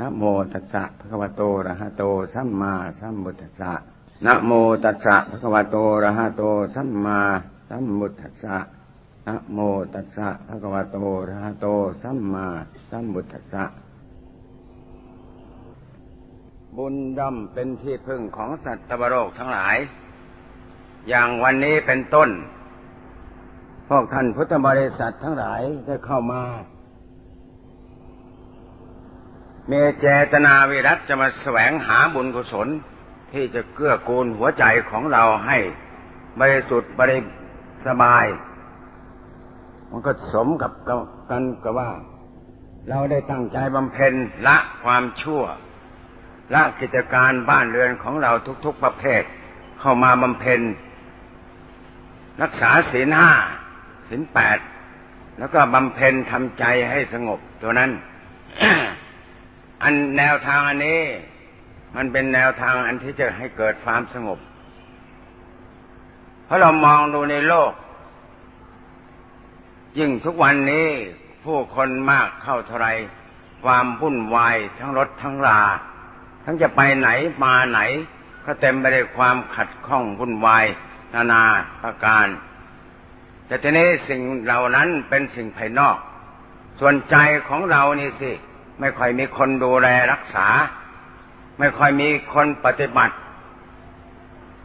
นะโมตัสสะภะคะวะโตอะระหะโตสัมมาสัมพุทธัสสะนะโมตัสสะภะคะวะโตอะระหะโตสัมมาสัมพุทธัสสะนะโมตัสสะภะคะวะโตอะระหะโตสัมมาสัมพุทธัสสะบุญย่อมเป็นที่พึ่งของสัตว์โลกทั้งหลาย อย่างวันนี้เป็นต้น พวกท่านพุทธบริษัททั้งหลายได้เข้ามา มีเจตนาวิรัตจะมาแสวงหาบุญกุศล ที่จะเกื้อกูลหัวใจของเราให้บริสุทธิ์บริสบาย มันก็สมกับกันกับว่า เราได้ตั้งใจบำเพ็ญละความชั่ว ละกิจการบ้านเรือนของเราทุกๆประเภท เข้ามาบำเพ็ญ รักษาศีลห้าศีลแปดแล้วก็บำเพ็ญทำใจให้สงบตัวนั้น อันแนวทางอันนี้ มันเป็นแนวทางอันที่จะให้เกิดความสงบ เพราะเรามองดูในโลก ยิ่งทุกวันนี้ผู้คนมากเข้าเท่าไร ความวุ่นวายทั้งรถทั้งลาทั้งจะไปไหนมาไหน ก็เต็มไปด้วยความขัดข้องวุ่นวาย นานาประการ แต่ทีนี้สิ่งเหล่านั้นเป็นสิ่งภายนอก ส่วนใจของเรานี่สิ ไม่ค่อยมีคนดูแลรักษา ไม่ค่อยมีคนปฏิบัติ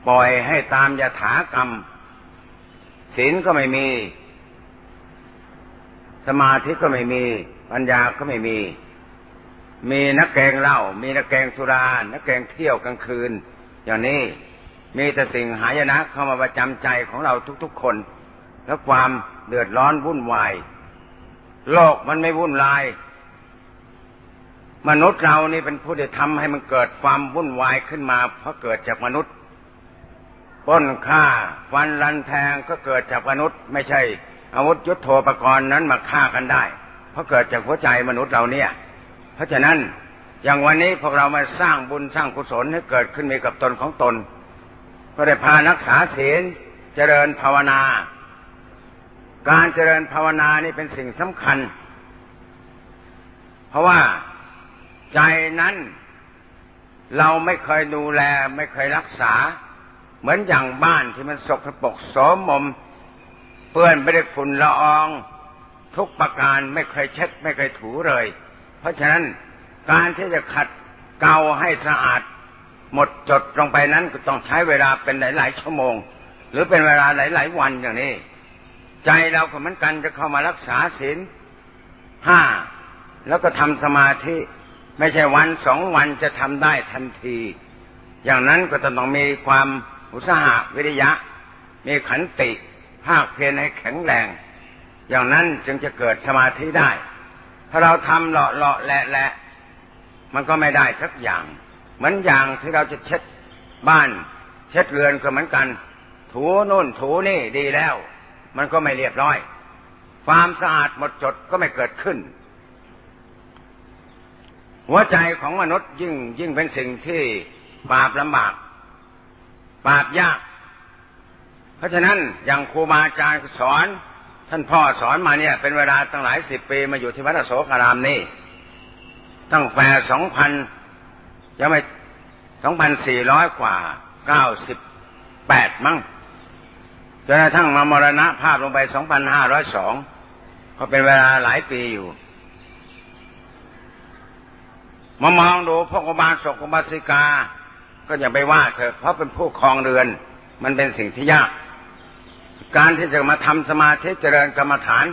ปล่อยให้ตามยถากรรมศีลก็ไม่มี สมาธิก็ไม่มี ปัญญาก็ไม่มี มีนักแกงเหล้ามีนักแกงสุรา นักแกงเที่ยวกลางคืน อย่างนี้มีแต่สิ่งหายนะเข้ามาประจำใจของเราทุกๆคน และความเดือดร้อนวุ่นวาย โลกมันไม่วุ่นวาย มนุษย์เรานี่เป็นผู้ที่ทำให้มันเกิดความวุ่นวายขึ้นมา เพราะเกิดจากมนุษย์ป้นฆ่าฟันรันแทงก็เกิดจากมนุษย์ ไม่ใช่ อาวุธยุโทโธปกรณ์นั้นมาฆ่ากันได้ เพราะเกิดจากหัวใจมนุษย์เราเนี่ย เพราะฉะนั้นอย่างวันนี้พวกเรามาสร้างบุญสร้างกุศลให้เกิดขึ้นมีกับตนของตน ก็ได้พานักษาศีลเจริญภาวนา การเจริญภาวนานี่เป็นสิ่งสำคัญ เพราะว่า ใจนั้น เราไม่เคยดูแลไม่เคยรักษา เหมือนอย่างบ้านที่มันสกปรกโสมม เปื้อนไปด้วยฝุ่นละออง ทุกประการไม่เคยเช็ด ไม่เคยถูเลย เพราะฉะนั้นการที่จะขัดเกาให้สะอาด หมดจดลงไปนั้นก็ต้องใช้เวลาเป็นหลาย ๆ ชั่วโมง หรือเป็นเวลาหลาย ๆ วันอย่างนี้ ใจเราก็เหมือนกันจะเข้ามารักษาศีลห้าแล้วก็ทำสมาธิ ไม่ใช่วันสองวันจะทำได้ทันที อย่างนั้นก็จะต้องมีความอุตสาหะวิริยะ มีขันติภาคเพียรให้แข็งแรง อย่างนั้นจึงจะเกิดสมาธิได้ ถ้าเราทำเลาะเลาะแหละแหละมันก็ไม่ได้สักอย่าง เหมือนอย่างที่เราจะเช็ดบ้าน เช็ดเรือนก็เหมือนกัน ถูนู่นถูนี่ดีแล้ว มันก็ไม่เรียบร้อย ความสะอาดหมดจดก็ไม่เกิดขึ้น หัวใจของมนุษย์ยิ่งยิ่งเป็นสิ่งที่บาปลำบากบาปยาก เพราะฉะนั้นอย่างครูบาอาจารย์สอน ท่านพ่อสอนมาเนี่ย เป็นเวลาตั้งหลายสิบปีมาอยู่ที่วัดโสกรามนี่ ตั้งแต่สองพันยังไม่สองพันสี่ร้อยกว่าเก้าสิบแปดมั้งจนกระทั่งมามรณะภาพลงไปสองพันห้าร้อยสองก็เป็นเวลาหลายปีอยู่ มามองดูพวกบาลศกบาสิกา ก็อย่าไปว่าเถอะเพราะเป็นผู้ครองเรือน มันเป็นสิ่งที่ยาก การที่จะมาทำสมาธิเจริญกรรมฐาน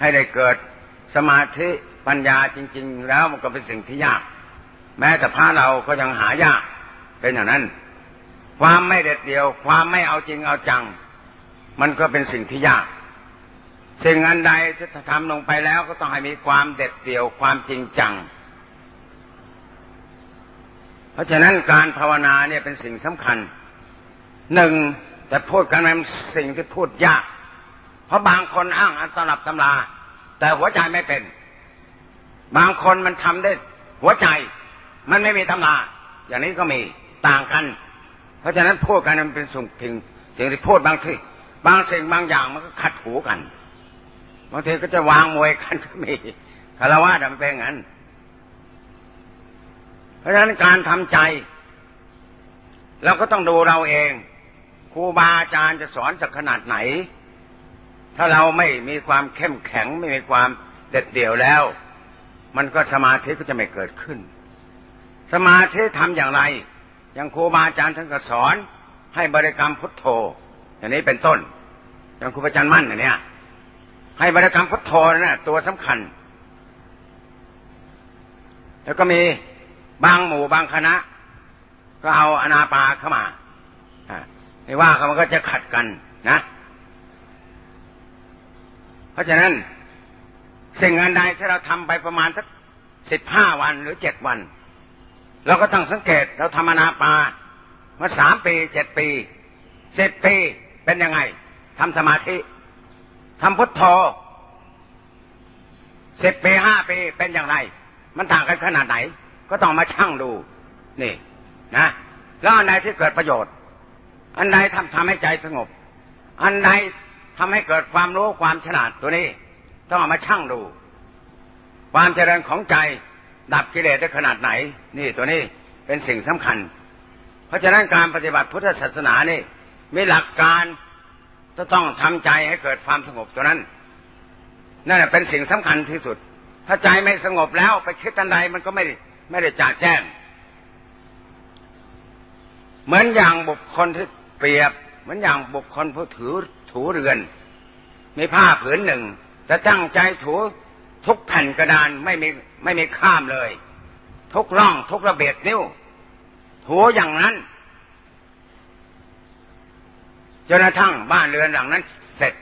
ให้ได้เกิดสมาธิปัญญาจริง ๆ แล้วมันก็เป็นสิ่งที่ยาก แม้แต่พระเราก็ยังหายากเป็นอย่างนั้น ความไม่เด็ดเดี่ยว ความไม่เอาจริงเอาจัง มันก็เป็นสิ่งที่ยากสิ่งอันใดที่ทำลงไปแล้วก็ต้องให้มีความเด็ดเดี่ยวความจริงจัง เพราะฉะนั้นการภาวนาเนี่ยเป็นสิ่งสำคัญหนึ่งแต่พูดกันเป็นสิ่งที่พูดยาก เพราะบางคนอ้างอันตลับตำรา แต่หัวใจไม่เป็น บางคนมันทำได้หัวใจ มันไม่มีตำรา อย่างนี้ก็มีต่างกัน เพราะฉะนั้นพูดกันมันเป็นสิ่งพิงสิ่งที่พูดบางทีบางสิ่งบางอย่างมันก็ขัดหูกันบางทีก็จะวางมวยกันก็มีคารวะมันเป็นงั้น เพราะฉะนั้นการทำใจเราก็ต้องดูเราเองครูบาอาจารย์จะสอนสักขนาดไหน ถ้าเราไม่มีความเข้มแข็งไม่มีความเด็ดเดี่ยวแล้ว มันก็สมาธิก็จะไม่เกิดขึ้น สมาธิทำอย่างไร อย่างครูบาอาจารย์ท่านก็สอนให้บริกรรมพุทโธ อย่างนี้เป็นต้น อย่างครูบาอาจารย์มั่นอย่างเนี้ยให้บริกรรมพุทโธนะ่ะตัวสำคัญ แล้วก็มี บางหมู่บางคณะ ก็เอาอนาปาเข้ามาไม่ว่าเขามันก็จะขัดกันนะ เพราะฉะนั้นสิ่งอันใดที่เราทำไปประมาณสักสิบห้าวันหรือเจ็ดวัน เราก็ต้องสังเกตเราทำอนาปามาสามปีเจ็ดปีสิบปีเป็นยังไงทำสมาธิทำพุทโธสิบปีห้าปีเป็นอย่างไร มันต่างกันขนาดไหน ก็ต้องมาชั่งดู นี่ นะแล้วอันใดที่เกิดประโยชน์ อันใดทำทำให้ใจสงบ อันใดทำให้เกิดความรู้ความฉลาดตัวนี้ ต้องมาชั่งดู ความเจริญของใจดับกิเลสได้ขนาดไหน นี่ตัวนี้เป็นสิ่งสำคัญ เพราะฉะนั้นการปฏิบัติพุทธศาสนานี่มีหลักการจะต้องทำใจให้เกิดความสงบตัวนั้น นั่นเป็นสิ่งสำคัญที่สุด ถ้าใจไม่สงบแล้วไปคิดอันใดมันก็ไม่ ไม่ได้จ่าแจ้ง เหมือนอย่างบุคคลที่เปรียบ เหมือนอย่างบุคคลผู้ถือถูเรือน มีผ้าผืนหนึ่งจะตั้งใจถูทุกแผ่นกระดานไม่มีไม่มีข้ามเลย ทุกร่องทุกระเบียดนิ้วถูอย่างนั้นจนกระทั่งบ้านเรือนหลังนั้น เสร็จ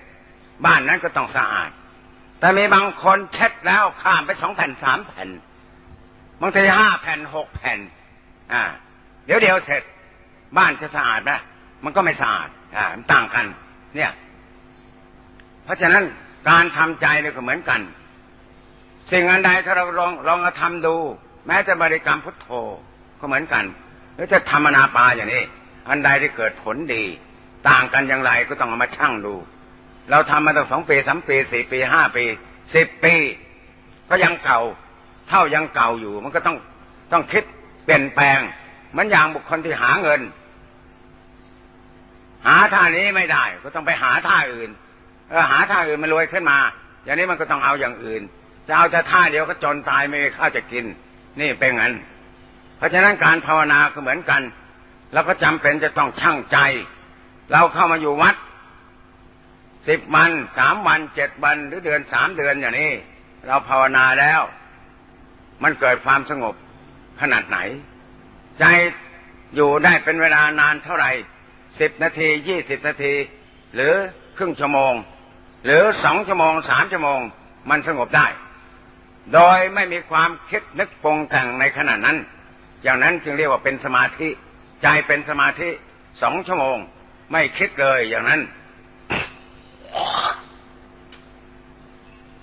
บ้านนั้นก็ต้องสะอาด แต่มีบางคนเช็ดแล้วข้ามไปสองแผ่นสามแผ่น บางทีห้าแผ่นหกแผ่น อ่า เดี๋ยวเดียวเสร็จ บ้านจะสะอาดไหมมันก็ไม่สะอาด อ่ามันต่างกัน เนี่ย เพราะฉะนั้นการทำใจเนี่ยก็เหมือนกัน สิ่งอันใดถ้าเราลองลองมาทำดู แม้จะบริกรรมพุทโธก็เหมือนกันหรือจะทำอนาปาอย่างนี้อันใดที่เกิดผลดี ต่างกันอย่างไรก็ต้องเอามาชั่งดู เราทำมาตั้งสองปีสามปีสี่ปีห้าปีสิบปี ก็ยังเก่า เท่ายังเก่าอยู่ มันก็ต้องต้องคิดเปลี่ยนแปลงมันอย่างบุคคลที่หาเงิน หาท่านี้ไม่ได้ ก็ต้องไปหาท่าอื่นเออหาท่าอื่นมันรวยขึ้นมา อย่างนี้มันก็ต้องเอาอย่างอื่น จะเอาจะท่าเดียวก็จนตายไม่มีข้าวจะกิน นี่เป็นงั้น เพราะฉะนั้นการภาวนาก็เหมือนกันแล้วก็จำเป็นจะต้องชั่งใจ เราเข้ามาอยู่วัดสิบวันสามวันเจ็ดวันหรือเดือนสามเดือนอย่างนี้ เราภาวนาแล้ว มันเกิดความสงบขนาดไหน ใจอยู่ได้เป็นเวลานานเท่าไหร่สิบนาทียี่สิบนาที หรือครึ่งชั่วโมง หรือสองชั่วโมงสามชั่วโมง มันสงบได้ โดยไม่มีความคิดนึกปรงแต่งในขณะนั้น อย่างนั้นจึงเรียกว่าเป็นสมาธิ ใจเป็นสมาธิสองชั่วโมง ไม่คิดเลยอย่างนั้น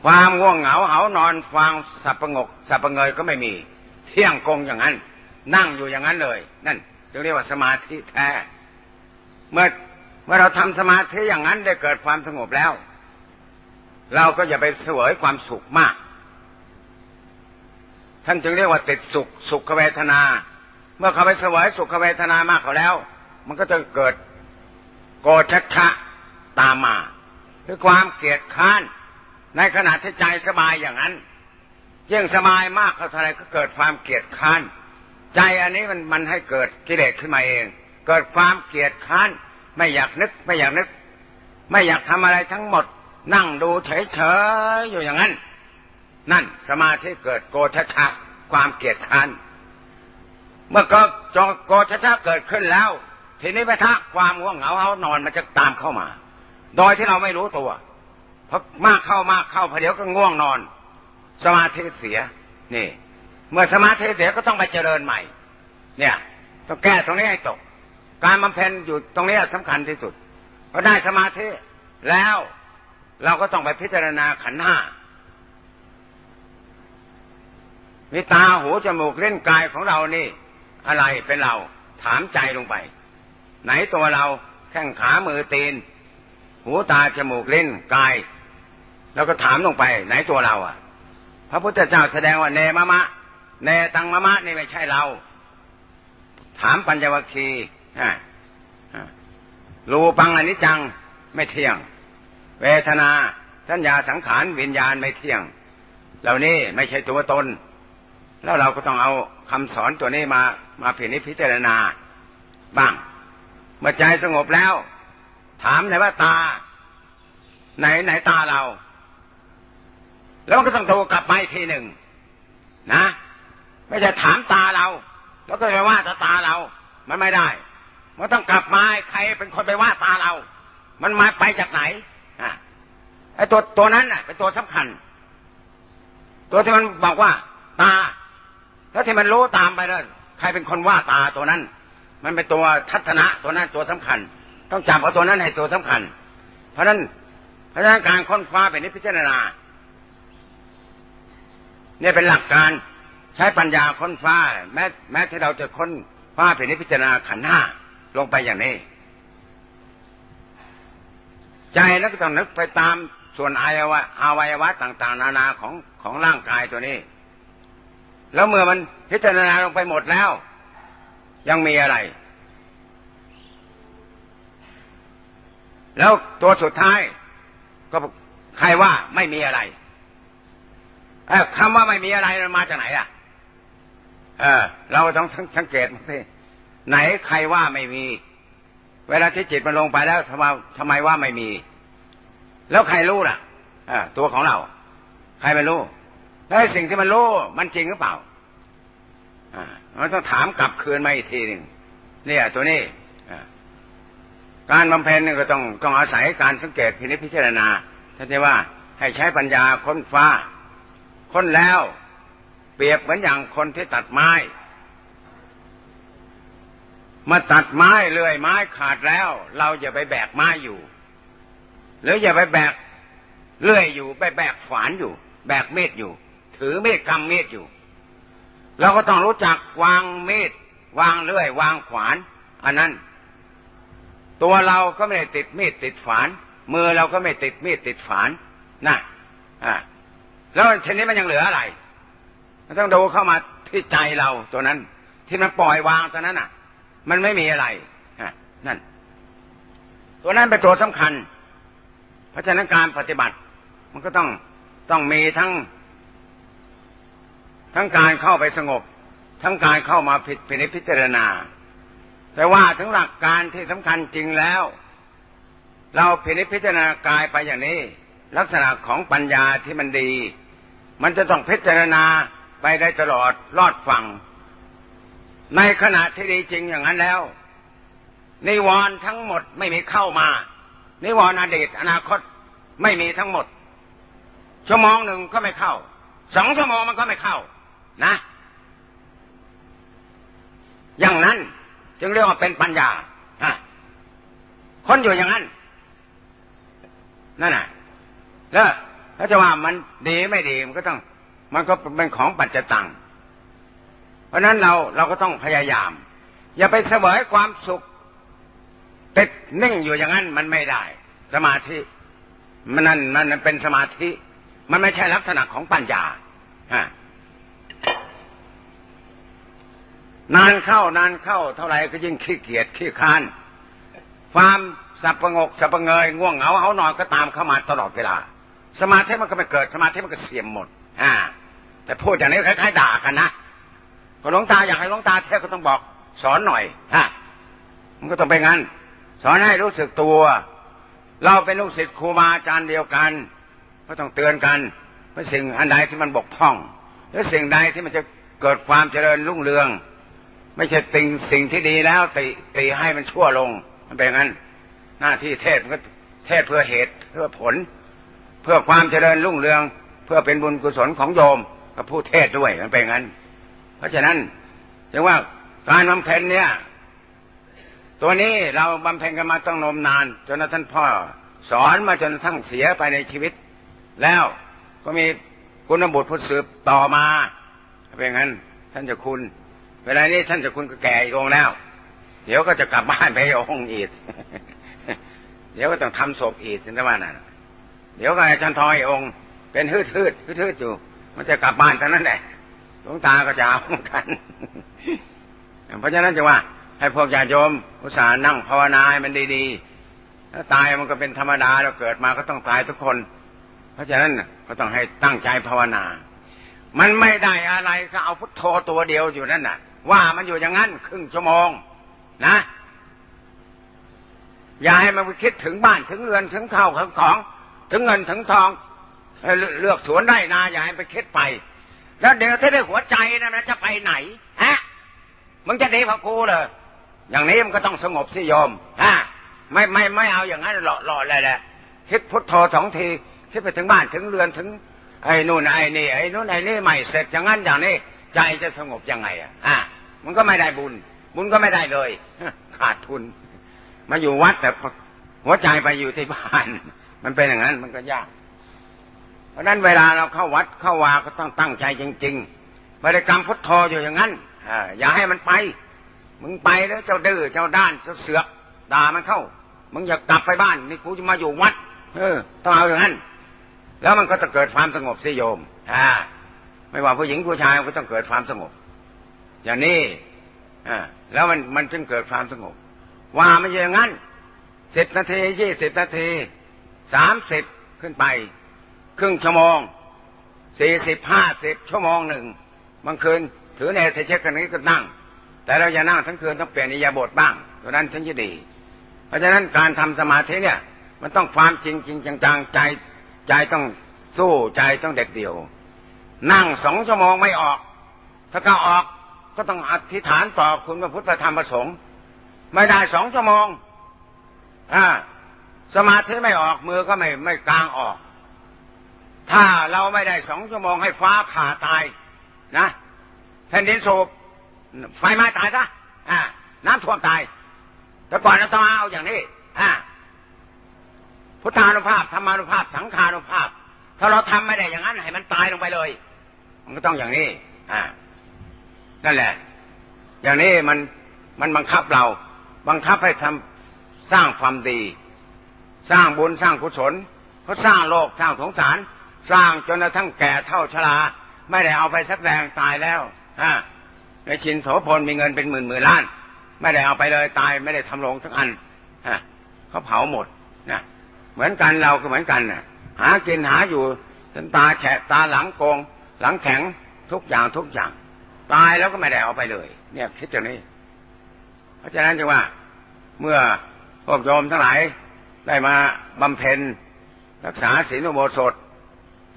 ความง่วงเหงาเหานอนฟังสับประงกสับประเงยก็ไม่มี เที่ยงกงอย่างนั้น นั่งอยู่อย่างนั้นเลย นั่นจึงเรียกว่าสมาธิแท้ เมื่อเมื่อเราทำสมาธิอย่างนั้นได้เกิดความสงบแล้ว เราก็อย่าไปเสวยความสุขมาก ท่านจึงเรียกว่าติดสุขสุขเวทนา เมื่อเขาไปเสวยสุขเวทนามากเขาแล้ว มันก็จะเกิดโกชัชะตามมาคือความเกลียดค้าน ในขณะที่ใจสบายอย่างนั้นยิ่งสบายมากเขาเท่าไรก็เกิดความเกลียดค้านใจอันนี้มันมันให้เกิดกิเลสขึ้นมาเอง เกิดความเกลียดค้านไม่อยากนึก ไม่อยากนึก ไม่อยากทำอะไรทั้งหมด นั่งดูเฉยๆอยู่อย่างนั้น นั่นสมาธิเกิดโกชัชะความเกลียดค้านเมื่อก็จโกชัชะเกิดขึ้นแล้ว ทีนี้ไปทะความง่วงเหงาเขานอนมันจะตามเข้ามา โดยที่เราไม่รู้ตัว พราะมากเข้ามากเข้าพอเดี๋ยวก็ง่วงนอน สมาธิเสีย นี่ เมื่อสมาธิเสียก็ต้องไปเจริญใหม่ เนี่ยต้องแก้ตรงนี้ให้ตก การบำเพ็ญอยู่ตรงนี้สำคัญที่สุดพอได้สมาธิแล้วเราก็ต้องไปพิจารณาขันห้ามีตาหูจมูกเล่นกายของเรานี่ อะไรเป็นเราถามใจลงไป ไหนตัวเราแข้งขามือตีน หูตาจมูกเลิ้นกาย เราก็ถามลงไป ไหนตัวเราอะ พระพุทธเจ้าแสดงว่าเนมะมะเนตังมะมะนี่ไม่ใช่เรา ถามปัญญวัคคีรูปังอนิจจังไม่เที่ยง เวทนาสัญญาสังขารวิญญาณไม่เที่ยง เหล่านี้ไม่ใช่ตัวตน แล้วเราก็ต้องเอาคำสอนตัวนี้มามาพินิจพิจารณา บ้าง เมื่อใจสงบแล้ว ถามไหนว่าตา ไหนไหนตาเรา แล้วมันก็ต้องโทรกลับมาอีกทีหนึ่งนะ ไม่ใช่ถามตาเรา แล้วก็ไปว่าตาตาเรา มันไม่ได้ มันต้องกลับมาใครเป็นคนไปว่าตาเรา มันมาไปจากไหนอะไอ้ตัวตัวนั้นน่ะ เป็นตัวสำคัญ ตัวที่มันบอกว่า ตา แล้วที่มันรู้ตามไปแล้วใครเป็นคนว่าตาตัวนั้น มันเป็นตัวทัศนะตัวนั้นตัวสำคัญ ต้องจับเอาตัวนั้นให้ตัวสำคัญ เพราะฉะนั้นเพราะฉะนั้นการค้นคว้าเป็นนิพพิจารณา เนี่ยเป็นหลักการใช้ปัญญาค้นฟ้า แม้แม้ที่เราจะค้นฟ้าเป็นนิพพิจารณาขันห้าลงไปอย่างนี้ ใจแล้วก็ต้องนึกไปตามส่วนอวัยวะอวัยวะต่าง ๆ นานาของของร่างกายตัวนี้ แล้วเมื่อมันพิจารณาลงไปหมดแล้ว ยังมีอะไร แล้วตัวสุดท้ายก็ใครว่าไม่มีอะไร เออคำว่าไม่มีอะไรมันมาจากไหนอะ เออ เราต้องสังเกตมาสิไหนใครว่าไม่มี เวลาที่จิตมันลงไปแล้วทำไมทำไมว่าไม่มี แล้วใครรู้ล่ะอตัวของเรา ใครไม่รู้ แล้วสิ่งที่มันรู้มันจริงหรือเปล่าอ่ามันต้องถามกลับคืนมาอีกทีหนึ่งเนี่ยตัวนี้การบำเพ็ญนี่ก็ต้องต้องอาศัยการสังเกตพินิจพิจารณาท่านจะว่าให้ใช้ปัญญาค้นฟ้า ค้นแล้ว เปรียบเหมือนอย่างคนที่ตัดไม้ มาตัดไม้เลื่อยไม้ขาดแล้ว เราอย่าไปแบกไม้อยู่ หรืออย่าไปแบกเลื่อยอยู่ ไปแบกฝานอยู่ แบกเม็ดอยู่ ถือเม็ดกำเม็ดอยู่เราก็ต้องรู้จักวางเม็ดวางเลื่อยวางขวานอันนั้น ตัวเราก็ไม่ได้ติดมีดติดฝาน มือเราก็ไม่ติดมีดติดฝานนะอ่า แล้วทีนี้มันยังเหลืออะไร มันต้องดูเข้ามาที่ใจเราตัวนั้น ที่มันปล่อยวางตัวนั้นอะ มันไม่มีอะไรฮะนั่น ตัวนั้นเป็นตัวสำคัญ เพราะฉะนั้นการปฏิบัติ มันก็ต้องต้องมีทั้ง ทั้งการเข้าไปสงบ ทั้งการเข้ามาผิดพิจารณา แต่ว่าถึงหลักการที่สำคัญจริงแล้ว เราพินิจพิจารณากายไปอย่างนี้ ลักษณะของปัญญาที่มันดี มันจะต้องพิจารณาไปได้ตลอดรอดฝั่ง ในขณะที่ดีจริงอย่างนั้นแล้ว นิวรณ์ทั้งหมดไม่มีเข้ามา นิวรณ์อดีตอนาคตไม่มีทั้งหมด ชั่วโมงหนึ่งก็ไม่เข้า สองชั่วโมงมันก็ไม่เข้า นะ อย่างนั้นจึงเรียกว่าเป็นปัญญาคนอยู่อย่างนั้น นั่นน่ะ แล้วถ้าจะว่ามันดีไม่ดีมันก็ต้อง มันก็เป็นของปัจจตัง เพราะนั้นเราเราก็ต้องพยายาม อย่าไปเสวยความสุขติดนิ่งอยู่อย่างนั้นมันไม่ได้ สมาธิ มันนั่นมันเป็นสมาธิ มันไม่ใช่ลักษณะของปัญญาฮะนานเข้านานเข้าเท่าไหร่ก็ยิ่งขี้เกียจขี้คานความสับประงกสับประเงยง่วงเหงาเขานอนก็ตามเข้ามาตลอดเวลา สมาธิมันก็ไม่เกิดสมาธิมันก็เสียมหมด อ่า แต่พูดอย่างนี้คล้ายๆด่ากันนะก็หลวงตาอยากให้หลวงตาเทศก็ต้องบอก สอนหน่อยฮะมันก็ต้องเป็นงั้น สอนให้รู้สึกตัว เราเป็นลูกศิษย์ครูบาอาจารย์เดียวกัน ก็ต้องเตือนกันเพื่อสิ่งอันใดที่มันบกพร่อง หรือสิ่งใดที่มันจะเกิดความเจริญรุ่งเรือง ไม่ใช่สิ่งสิ่งที่ดีแล้วตีตีให้มันชั่วลง มันเป็นงั้น หน้าที่เทศมันก็เทศเพื่อเหตุเพื่อผล เพื่อความเจริญรุ่งเรือง เพื่อเป็นบุญกุศลของโยมกับผู้เทศด้วยมันเป็นงั้น เพราะฉะนั้นจึงว่าการบำเพ็ญเนี่ย ตัวนี้เราบำเพ็ญกันมาต้องนมนาน จนท่านพ่อสอนมาจนทั้งเสียไปในชีวิต แล้วก็มีคุณบุตรผู้สืบต่อมาเป็นงั้น ท่านจะคุณ เวลานี้ท่านจะคุณก็แก่อีกองแล้ว เดี๋ยวก็จะกลับบ้านไปองค์อีกเดี๋ยวก็ต้องทำศพอีกนะว่าน่ะ เดี๋ยวก็อาจารย์ทอยองค์ เป็นฮืดฮืดฮืดฮืดอยู่ มันจะกลับบ้านเท่านั้นแหละหลวงตาก็จะเอากัน เพราะฉะนั้นจะว่า ให้พวกญาติโยมอุตส่าห์นั่งภาวนาให้มันดีๆถ้าตายมันก็เป็นธรรมดาเราเกิดมาก็ต้องตายทุกคน เพราะฉะนั้นก็ต้องให้ตั้งใจภาวนา มันไม่ได้อะไรก็เอาพุทโธตัวเดียวอยู่นั่นน่ะ ว่ามันอยู่อย่างนั้นครึ่งชั่วโมง นะอย่าให้มันไปคิดถึงบ้านถึงเรือนถึงข้าวถึงของ ถึงเงินถึงทองเลือกสวนได้นาอย่าให้ไปคิดไป แล้วเดี๋ยวถ้าได้หัวใจนะมันจะไปไหนฮะมึงจะดีพระครูเลยอย่างนี้มันก็ต้องสงบสิโยมฮะไม่ไม่ไม่เอาอย่างนั้นหล่อหล่อเลยแหละคิดพุทโธสองทีคิดไปถึงบ้านถึงเรือนถึง ไอ้นู่นไอ้นี่ไอ้นู่นไอ้นี่ใหม่เสร็จอย่างนั้นอย่างนี้ใจจะสงบยังไงอะอะมันก็ไม่ได้บุญ บุญก็ไม่ได้เลย ขาดทุน มาอยู่วัดแต่หัวใจไปอยู่ที่บ้าน มันเป็นอย่างนั้นมันก็ยาก เพราะนั้นเวลาเราเข้าวัดเข้าวาก็ต้องตั้งใจจริงๆบริกรรมพุทโธอยู่อย่างนั้นอย่าให้มันไป มึงไปแล้วเจ้าดื้อเจ้าด้านเจ้าเสือกด่ามันเข้า มึงอยากกลับไปบ้านนี่กูจะมาอยู่วัด เออ ต้องเอาอย่างนั้น แล้วมันก็จะเกิดความสงบสิโยมอ่าไม่ว่าผู้หญิงผู้ชายก็ต้องเกิดความสงบ อย่างนี้อ่าแล้วมันมันจึงเกิดความสงบ ว่าไม่อย่างนั้นสิบนาทียี่สิบนาที สามสิบขึ้นไป ครึ่งชั่วโมงสี่สิบห้าสิบชั่วโมงหนึ่งบางคืนถือในเทเช็คกันนี้ก็นั่ง แต่เราอย่านั่งทั้งคืนต้องเปลี่ยนอิยาบทบ้างเท่านั้นถึงจะดี เพราะฉะนั้นการทำสมาธิเนี่ย มันต้องความจริงจริงจังๆใจใจต้องสู้ใจต้องเด็ดเดี่ยว นั่งสองชั่วโมงไม่ออก ถ้าก็ออกก็ต้องอธิษฐานต่อคุณพระพุทธธรรมประสงค์ ไม่ได้สองชั่วโมงอ่า สมาธิไม่ออกมือก็ไม่ไม่กลางออก ถ้าเราไม่ได้สองชั่วโมงให้ฟ้าผ่าตายนะแผ่นดินสูบไฟไหม้ตายซะอ่าน้ำท่วมตาย แต่ก่อนเราต้องเอาอย่างนี้อ่าพุทธานุภาพธรรมานุภาพ สังขานุภาพ ถ้าเราทำไม่ได้อย่างนั้นให้มันตายลงไปเลย มันก็ต้องอย่างนี้ อ่า นั่นแหละ อย่างนี้มันมันบังคับเรา บังคับให้ทำสร้างความดี สร้างบุญสร้างกุศลเขาสร้างโลกสร้างสงสาร สร้างจนกระทั่งแก่เท่าชราไม่ได้เอาไปสักแรงตายแล้วอ่าในชินโสพลมีเงินเป็นหมื่นหมื่นล้าน ไม่ได้เอาไปเลยตายไม่ได้ทำลงทั้งอันฮะเขาเผาหมดนะเหมือนกันเราก็เหมือนกันน่ะหากินหาอยู่จนตาแฉะตาหลังโกง หลังแข็งทุกอย่างทุกอย่าง ตายแล้วก็ไม่ได้เอาไปเลย เนี่ยคิดอย่างนี้ เพราะฉะนั้นจึงว่า เมื่อพวกโยมทั้งหลาย ได้มาบำเพ็ญรักษาศีลอุโบสถ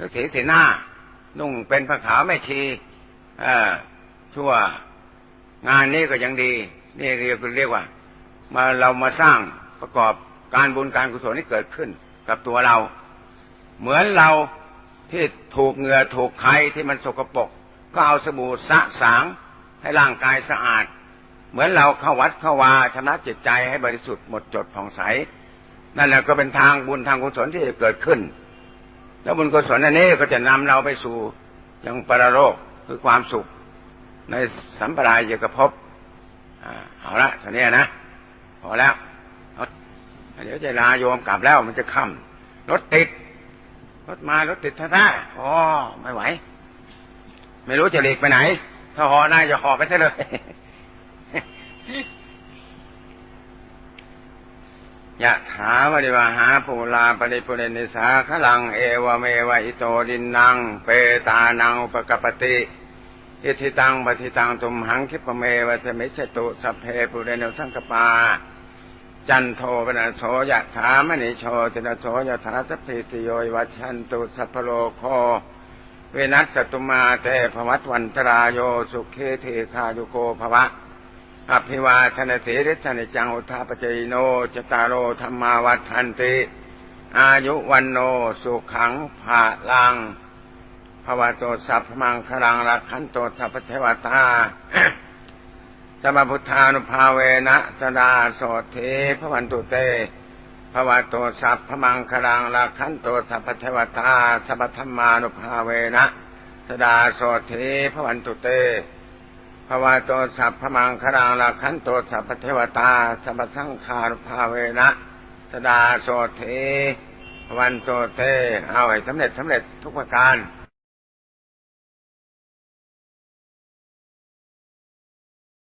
รักษาศีลหน้า นุ่งเป็นผ้าขาวไม่ชีชั่วงานนี้ก็ยังดี นี่เรียกเรียกว่า มาเรามาสร้างประกอบการบุญการกุศลที่เกิดขึ้นกับตัวเรา เหมือนเราที่ถูกเหงื่อถูกไข่ที่มันสกปรกก็เอาสบู่สะสางให้ร่างกายสะอาด เหมือนเราเข้าวัดเข้าวาชนะจิตใจให้บริสุทธิ์หมดจดผ่องใส นั่นแหละก็เป็นทางบุญทางกุศลที่จะเกิดขึ้น แล้วบุญกุศลอันนี้ก็จะนำเราไปสู่ยังปรโลกคือความสุข ในสัมปรายยกภพเอาละท่านี้นะพอแล้วเดี๋ยวจะลาโยมกลับแล้วมันจะค่ำรถติด รถมารถติดท่าๆอ๋อไม่ไหว ไม่รู้จะหลีกไปไหน ถ้าหอหน้าจะหอไปซะเลย ยะถาวริวหาภูลาปริปุเรนิสาขลังเอวเมวะอิโตดินนังเปตานังอุปกปติอิทิตังปฏิตังตุมหังคิปเมวะเสมิเชตุสัพเพปุเรนสังกปา จันโทปนะโสยะถามณิโชตินะโสยะถาสัพพิติโยวัชันตุสัพโลโคเวนัสตุมาเตภวัตวันตรายโยสุเคเทคาโยโกภวะ อภิวาทนาเสริชนจังอุทาปเจโนจตารโอธรรมาวัฏันติ อายุวันโนสุขังภาลังภวะโตสัพมังคลังรักขันโตสัพเทวตาสัมพุทธานุภาเวนะสดาโสเทพวันตุเตภวะโตสัพพมังคลังรักขันโตสัพเทวตาสัพธรรมานุภาเวนะสดาโสเทพวันตุเต ภวะโตสัพพมังคลังรักขันโตสัพเทวตาสัพพสังขารุภาเวนะสดาโสเทวันโสเทเอาให้สำเร็จสำเร็จทุกประการ